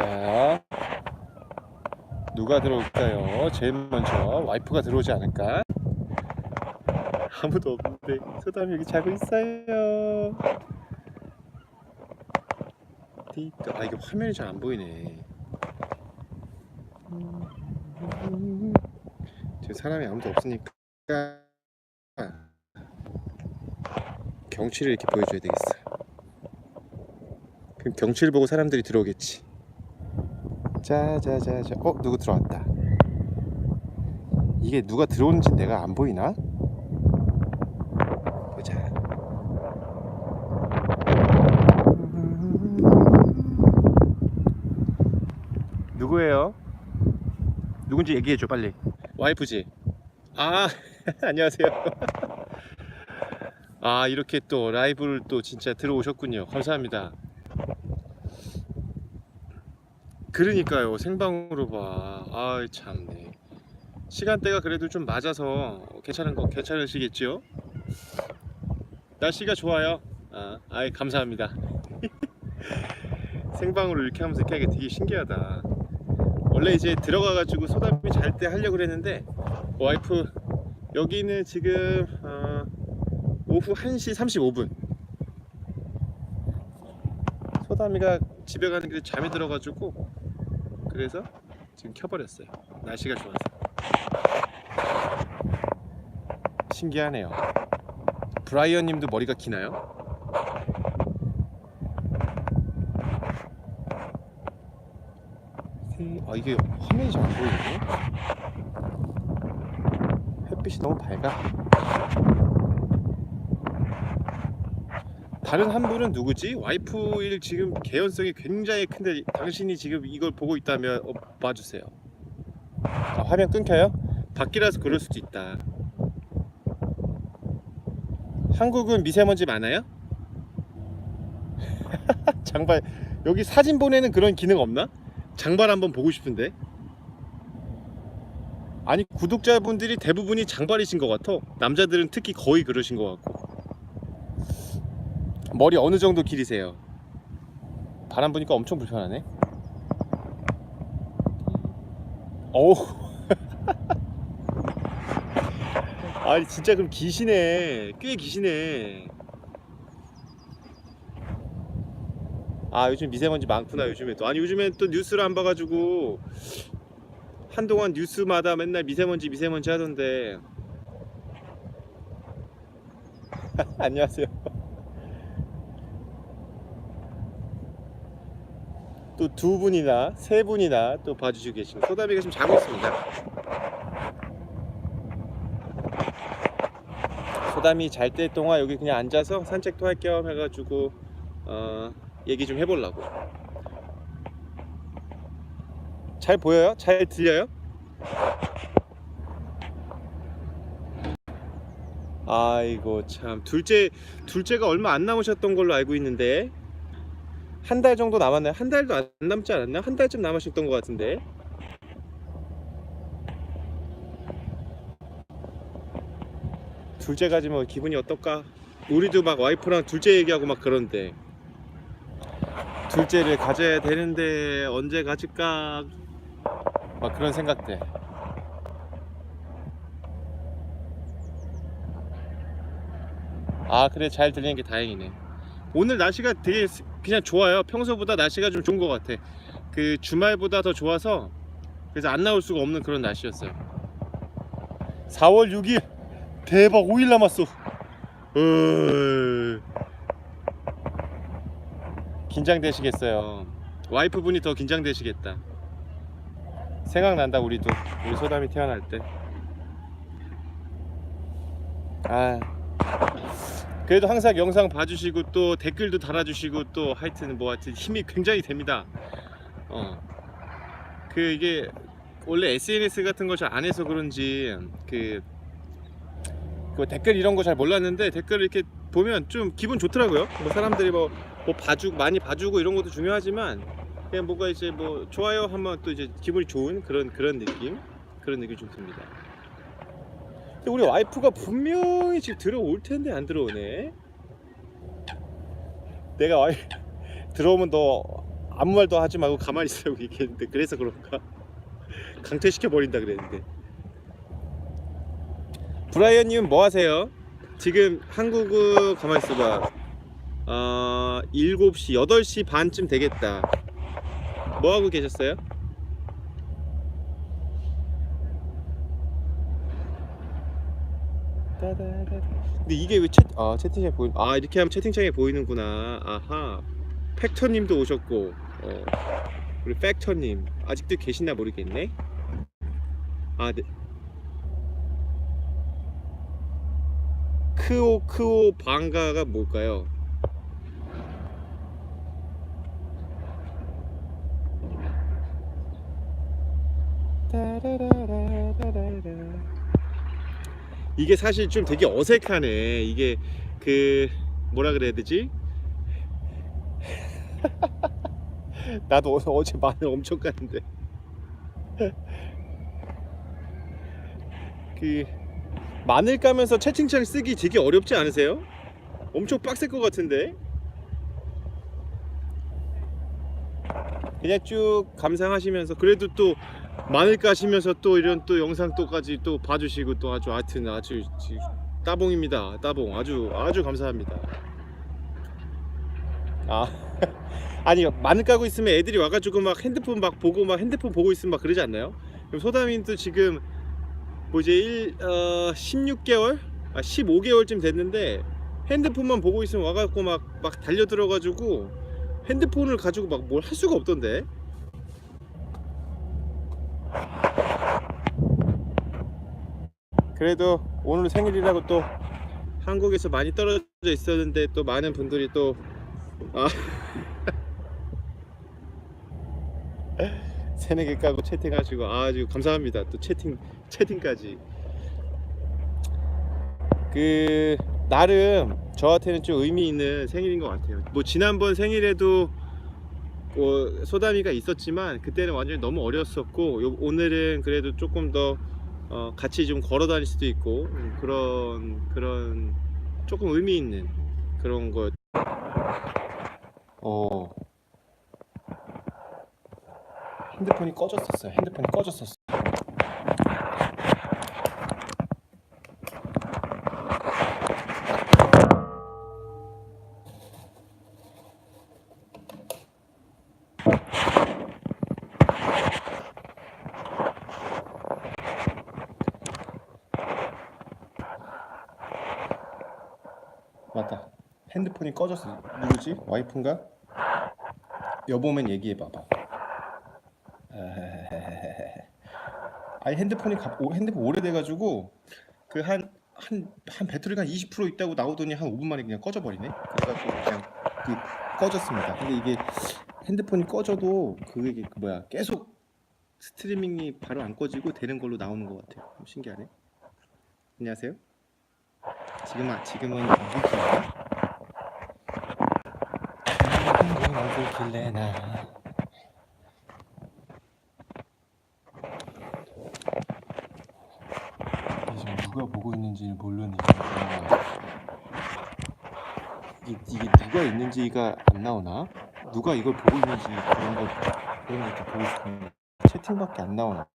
자, 누가 들어올까요? 제일 먼저 와이프가 들어오지 않을까? 아무도 없는데 소담이 여기 자고 있어요. 아 이게 화면이 잘 안 보이네. 지금 사람이 아무도 없으니까 경치를 이렇게 보여줘야 되겠어. 그럼 경치를 보고 사람들이 들어오겠지. 자자자자. 어 누구 들어왔다. 이게 누가 들어오는지 내가 안 보이나? 보자. 누구예요? 누군지 얘기해줘 빨리. 와이프지. 아 안녕하세요. 아 이렇게 또 라이브를 또 진짜 들어오셨군요. 감사합니다. 그러니까요 생방으로 봐. 아 참네. 시간대가 그래도 좀 맞아서 괜찮은 거 괜찮으시겠죠? 날씨가 좋아요. 아, 아이 감사합니다. 생방으로 이렇게 하면서 이렇게 하기 되게 신기하다. 원래 이제 들어가 가지고 소담이 잘 때 하려고 그랬는데 와이프 여기는 지금 어, 오후 1시 35분. 소담이가 집에 가는 길에 잠이 들어가지고 그래서 지금 켜버렸어요. 날씨가 좋아서. 신기하네요. 브라이언 님도 머리가 기나요? 세- 아 이게 화면이 잘 안 보이네. 햇빛이 너무 밝아. 다른 한 분은 누구지? 와이프일 지금 개연성이 굉장히 큰데 당신이 지금 이걸 보고 있다면 어, 봐주세요. 아, 화면 끊겨요? 밖이라서 그럴 수도 있다. 한국은 미세먼지 많아요? 장발 여기 사진 보내는 그런 기능 없나? 장발 한번 보고 싶은데. 아니 구독자분들이 대부분이 장발이신 것 같아. 남자들은 특히 거의 그러신 것 같고. 머리 어느 정도 길이세요? 바람 부니까 엄청 불편하네. 어우. 아니 진짜 그럼 기시네. 꽤 기시네. 아 요즘 미세먼지 많구나 요즘에 또 아니 요즘엔 또 뉴스를 안 봐가지고 한동안 뉴스마다 맨날 미세먼지 미세먼지 하던데 안녕하세요 또 두 분이나 세 분이나 또 봐주시고 계시고 소다비가 지금 자고 있습니다 소담이 잘 때 동안 여기 그냥 앉아서 산책도 할 겸 해가지고 어, 얘기 좀 해보려고. 잘 보여요? 잘 들려요? 아이고 참 둘째 둘째가 얼마 안 남으셨던 걸로 알고 있는데 한 달 정도 남았나요? 한 달도 안 남지 않았나? 한 달쯤 남으셨던 것 같은데 둘째 가지면 기분이 어떨까? 우리도 막 와이프랑 둘째 얘기하고 막 그런데 둘째를 가져야 되는데 언제 가질까? 막 그런 생각들. 아 그래 잘 들리는 게 다행이네. 오늘 날씨가 되게 스- 그냥 좋아요. 평소보다 날씨가 좀 좋은 것 같아. 그 주말보다 더 좋아서 그래서 안 나올 수가 없는 그런 날씨였어요. 4월 6일 대박 5일 남았어. 으... 긴장되시겠어요. 와이프분이 더 긴장되시겠다. 생각난다 우리도 우리 소담이 태어날 때. 아 그래도 항상 영상 봐주시고 또 댓글도 달아주시고 또 하여튼 뭐 하여튼 힘이 굉장히 됩니다. 어. 그 이게 원래 SNS 같은 거잘안 해서 그런지 그, 그 댓글 이런 거 잘 몰랐는데 댓글 이렇게 보면 좀 기분 좋더라고요. 뭐 사람들이 뭐, 뭐 봐주고 많이 봐주고 이런 것도 중요하지만 그냥 뭔가 이제 뭐 좋아요 하면 또 이제 기분이 좋은 그런 그런 느낌 그런 느낌 좀 듭니다. 우리 와이프가 분명히 지금 들어올 텐데 안 들어오네. 내가 와이 들어오면 너 아무 말도 하지 말고 가만히 있으라고 얘기했는데 그래서 그런가? 강퇴시켜 버린다 그랬는데. 브라이언님 뭐 하세요? 지금 한국은 가만히 있어봐. 어 7시 8시 반쯤 되겠다. 뭐 하고 계셨어요? 따다다다. 근데 이게 왜 채, 아, 채팅창에 보이, 아, 이렇게 하면 채팅창에 보이는구나. 아하. 팩터님도 오셨고, 어, 우리 팩터님. 아직도 계시나 모르겠네. 아, 네. 크오, 크오 방가가 뭘까요? 따라라라라라라. 이게 사실 좀 되게 어색하네. 이게 그 뭐라 그래야 되지? 나도 어- 어제 마늘 엄청 깠는데 그 마늘 까면서 채팅창 쓰기 되게 어렵지 않으세요? 엄청 빡셀 것 같은데 그냥 쭉 감상하시면서 그래도 또 마늘 까시면서 또 이런 또 영상 또까지 또 봐주시고 또 아주 하여튼 아주 지- 따봉입니다 따봉 아주 아주 감사합니다 아 아니 마늘 까고 있으면 애들이 와가지고 막 핸드폰 막 보고 막 핸드폰 보고 있으면 막 그러지 않나요? 그럼 소다민도 지금 뭐 이제 1, 어, 16개월? 아 15개월쯤 됐는데 핸드폰만 보고 있으면 와갖고 막, 막 달려들어가지고 핸드폰을 가지고 막 뭘 할 수가 없던데 그래도 오늘 생일이라고 또 한국에서 많이 떨어져 있었는데 또 많은 분들이 또 아. 개 까고 채팅하시고 아주 감사합니다. 또 채팅 채팅까지. 그 나름 저한테는 좀 의미 있는 생일인 것 같아요. 뭐 지난번 생일에도 뭐 소담이가 있었지만 그때는 완전히 너무 어렸었고 요- 오늘은 그래도 조금 더 어, 같이 좀 걸어 다닐 수도 있고 음, 그런 그런 조금 의미 있는 그런 것. 어. 핸드폰이 꺼졌었어요. 핸드폰이 꺼졌었어. 맞다. 핸드폰이 꺼졌어. 누구지? 와이프인가? 여보면 얘기해 봐봐. 아니 핸드폰이 갑, 오- 핸드폰 오래돼가지고 그 한 한 한 배터리가 한 20% 있다고 나오더니 한 5분 만에 그냥 꺼져버리네. 그래가지고 그냥 그 꺼졌습니다. 근데 이게 핸드폰이 꺼져도 그게 그 뭐야 계속 스트리밍이 바로 안 꺼지고 되는 걸로 나오는 것 같아요. 좀 신기하네. 안녕하세요. 지금 아 지금은 어 디 길래 나 지금 누가 보고 있는지 모르는 이게, 이게 누가 있는지가 안 나오나? 누가 이걸 보고 있는지 그런 거 그런 것도 보고 싶은데 채팅밖에 안 나오나?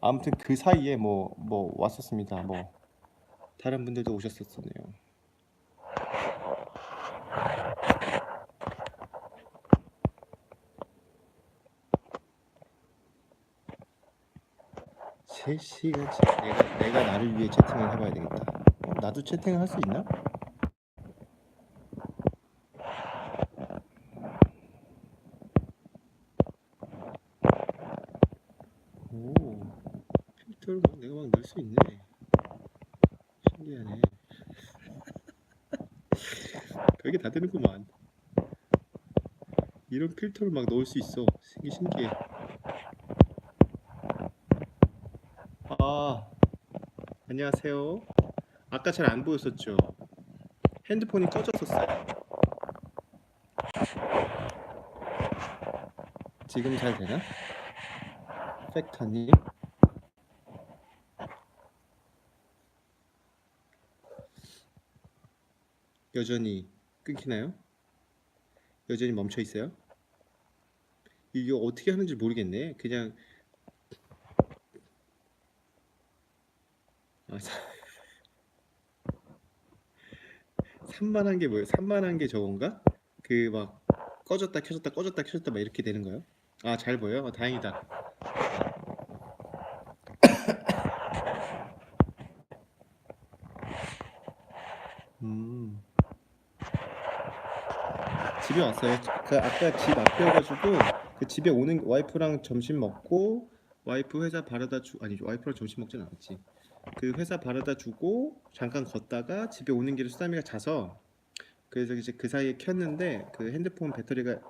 아무튼 그 사이에 뭐 뭐 왔었습니다. 뭐 다른 분들도 오셨었네요. 세 시간째 내가 내가 나를 위해 채팅을 해봐야 되겠다. 어, 나도 채팅을 할 수 있나? 오 필터를 막 내가 막 넣을 수 있네. 신기하네. 별게 다 되는구만. 이런 필터를 막 넣을 수 있어. 되게 신기해. 아, 안녕하세요. 아까 잘 안 보였었죠? 핸드폰이 꺼졌었어요. 지금 잘 되나? 팩터님. 여전히 끊기나요? 여전히 멈춰 있어요? 이게 어떻게 하는지 모르겠네. 그냥 아, 사- 산만한 게 뭐예요? 산만한 게 저건가? 그 막 꺼졌다 켜졌다 꺼졌다 켜졌다 막 이렇게 되는 거예요? 아, 잘 보여? 어, 다행이다. 음. 집에 왔어요. 그 아까 집 앞이어가지고 그 집에 오는 와이프랑 점심 먹고 와이프 회사 바르다 주 아니 와이프랑 점심 먹진 않았지. 그 회사 바르다 주고 잠깐 걷다가 집에 오는 길에 수담이가 자서 그래서 이제 그 사이에 켰는데 그 핸드폰 배터리가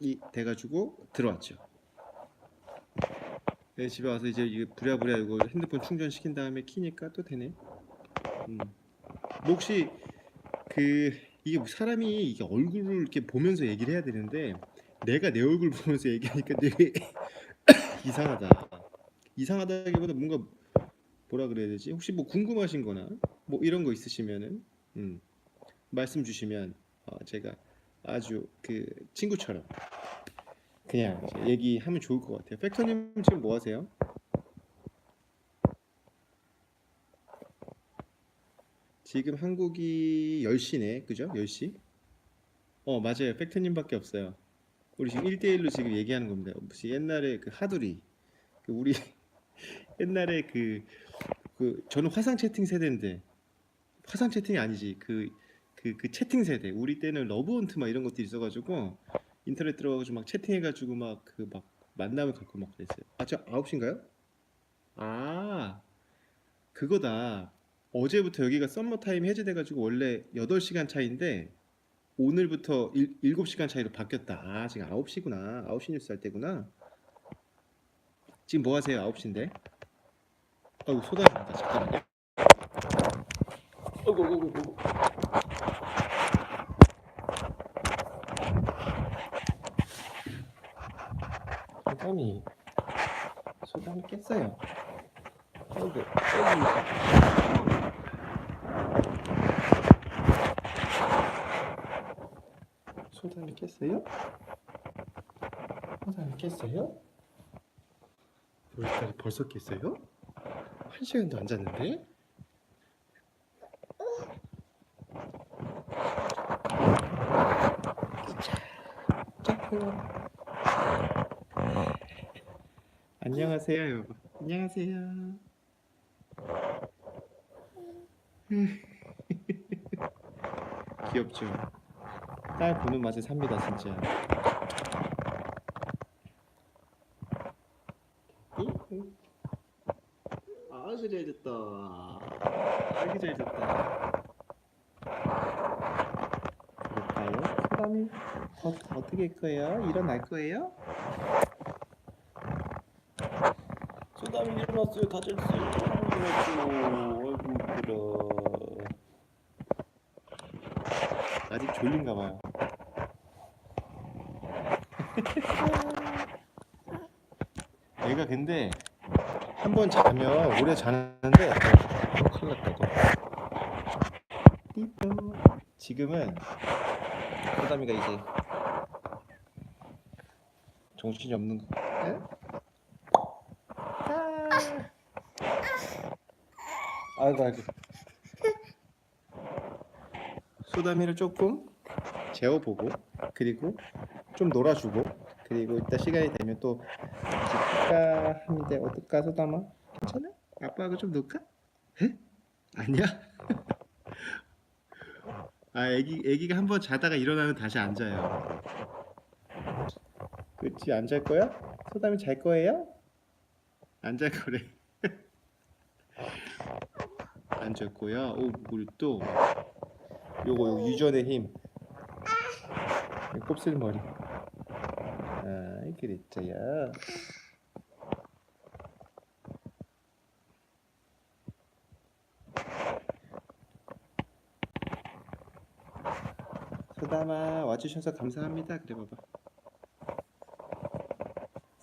이 돼가지고 들어왔죠. 네, 집에 와서 이제 이게 부랴부랴 이거 핸드폰 충전 시킨 다음에 키니까 또 되네. 음. 뭐 혹시 그 이게 뭐 사람이 이게 얼굴을 이렇게 보면서 얘기를 해야 되는데 내가 내 얼굴 보면서 얘기하니까 되게 이상하다. 이상하다기보다 뭔가 뭐라 그래야 되지? 혹시 뭐 궁금하신 거나 뭐 이런 거 있으시면은 음, 말씀 주시면 어, 제가 아주 그 친구처럼 그냥 얘기하면 좋을 것 같아요. 팩터님 지금 뭐 하세요? 지금 한국이 10시네. 그죠? 10시? 어, 맞아요. 팩트님밖에 없어요. 우리 지금 1대1로 지금 얘기하는 겁니다. 혹시 옛날에 그 하두리 그 우리 옛날에 그, 그 저는 화상 채팅 세대인데 화상 채팅이 아니지. 그 그 그 채팅 세대. 우리 때는 러브헌트 막 이런 것들이 있어가지고 인터넷 들어가가지고 막 채팅해가지고 막 그 막 만남을 갖고 막 그랬어요. 아, 저 9시인가요? 아, 그거다. 어제부터 여기가 썸머 타임 해제돼가지고 원래 8시간 차인데 오늘부터 일, 7시간 차이로 바뀌었다. 아, 지금 9시구나. 9시 뉴스 할 때구나. 지금 뭐 하세요? 9시인데. 아이고, 소다입니다. 잠깐만요. 아이고, 아이고. 소담이, 소담이 깼어요. 아이고, 아이고. 소담이 깼어요? 소담이 깼어요? 벌써 깼어요? 한 시간도 안 잤는데? 안녕하세요, 여러분. 안녕하세요. 귀엽죠? 딸 보는 맛에 삽니다, 진짜. 아주 잘 됐다. 그럴까요? 사람이 어, 어떻게 할 거예요? 일어날 거예요? 소담이 일어났어요. 다 잤어요. 일어났죠. 아이고 그래. 아직 졸린가 봐요. 얘가 근데 한 번 자면 오래 자는데 어, 큰일 났다고. 지금은 소담이가 이제 정신이 없는 거. 에? 아. 아이고 아이고. 소담이를 조금 재워보고 그리고 좀 놀아주고 그리고 이따 시간이 되면 또 집가 하는데 어떨까 소담아? 괜찮아? 아빠하고 좀 놀까? 에? 아니야? 아 애기 애기가 한 번 자다가 일어나면 다시 안 자요. 그치 안 잘 거야? 소담이 잘 거예요? 안 잘 거래. 안 잘 거야. 오 우리 또 요거 요 유전의 힘. 곱슬머리. 아, 그랬죠요. 소담아 와주셔서 감사합니다. 그래 봐봐.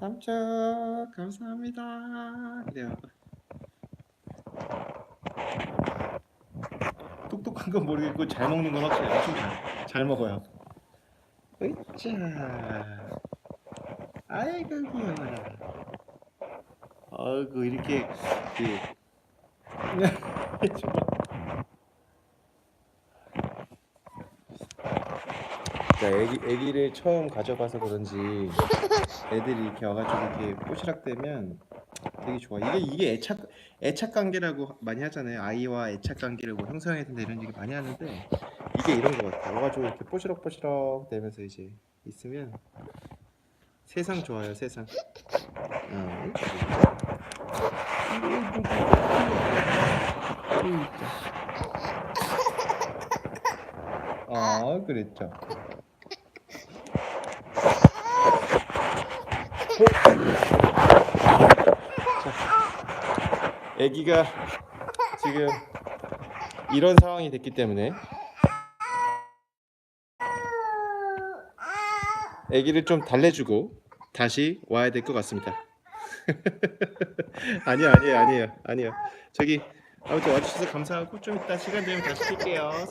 삼촌 감사합니다. 그래 봐봐. 똑똑한 건 모르겠고 잘 먹는 건 확실히 엄청 잘, 잘 먹어요. 으쌰. 아이고 귀여워라. 아이고 이렇게 그 자, 애기 애기를 처음 가져가서 그런지 애들이 이렇게 와가지고 이렇게 꼬시락대면 되게 좋아. 이게 이게 애착 애착 관계라고 많이 하잖아요. 아이와 애착 관계를 뭐 형성해야 된다 이런 얘기 많이 하는데 이게 이런 거 같아. 와가지고 이렇게 뽀시럭뽀시럭 대면서 이제 있으면 세상 좋아요, 세상. 어. 아, 그랬죠. 아기가 지금 이런 상황이 됐기 때문에 아기를 좀 달래주고 다시 와야 될 것 같습니다. 아니요, 아니에요, 아니에요, 아니에요. 저기 아무튼 와주셔서 감사하고 좀 이따 시간 되면 다시 킬게요.